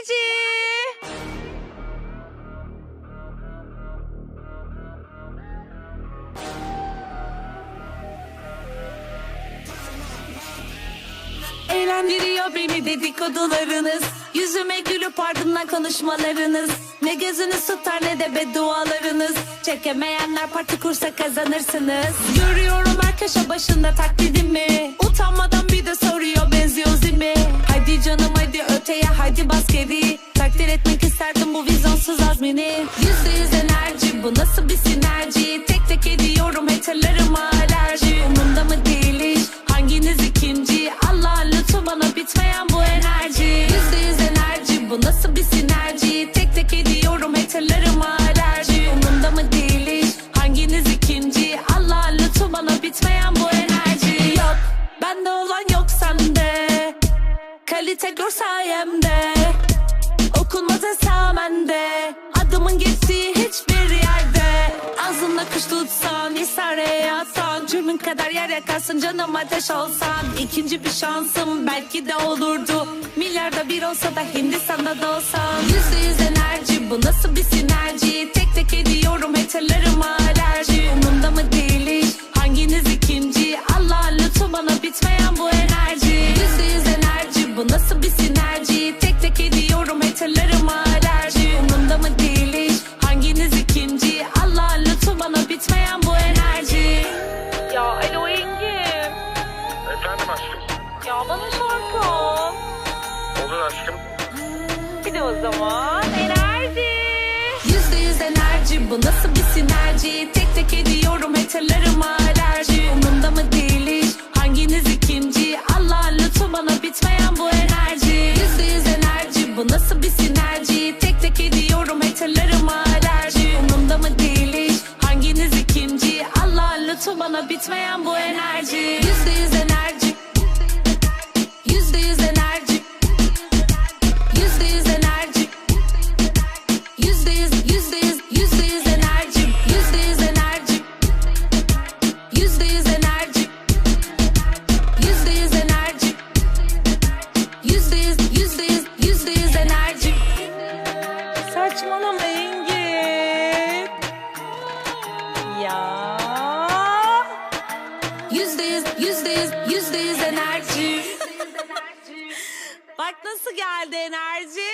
enerji. Eğlendiriyor beni dedikodularınız. Yüzüme gülüp ardından konuşmalarınız. Ne gözünüz tutar ne de beddualarınız. Çekemeyenler parti kursa kazanırsınız. Görüyorum her köşe başında taklidimi. Utanmadan bu nasıl bir sinerji? Tek tek ediyorum haterlarıma alerji. Umurumda mı değil hiç hanginiz ikinci? Allah lütfu bana bitmeyen bu enerji. Yüzde yüz enerji bu nasıl bir sinerji? Tek tek ediyorum haterlarıma alerji. Umurumda mı değil hiç hanginiz ikinci? Allah lütfu bana bitmeyen bu enerji. Yok bende olan yok sende. Kalite gör sayemde. Okunmaz esamende Adımın geçtiği Kuş tutsan İsare yatsan Cürmün kadar yer yakarsın canım ateş olsan. İkinci bir şansım belki de olurdu. Milyarda bir olsa da Hindistan'da da olsam Yüzde yüz enerji bu nasıl bir sinerji? Tek tek ediyorum haterlarıma alerji. Umurumda mı değil hanginiz ikinci? Allah lütfu bana bitmeyen bu enerji. Yüzde yüz enerji bu nasıl bir sinerji? Tek tek ediyorum haterlarıma alerji. Umurumda mı aşkım. Bir de o zaman enerji. Yüzde yüz enerji bu nasıl bir sinerji? Tek tek ediyorum haterlarıma alerji. Umurumda mı değil hiç hanginiz ikinci? Allah lütfu bana bitmeyen bu enerji. Yüzde yüz enerji bu nasıl bir sinerji? Tek tek ediyorum haterlarıma alerji. Umurumda mı değil hiç hanginiz ikinci? Allah lütfu bana bitmeyen bu enerji Saçmalama Engin. Ya. Yüzde yüz, yüzde yüz, yüzde yüz enerji Bak nasıl geldi enerji.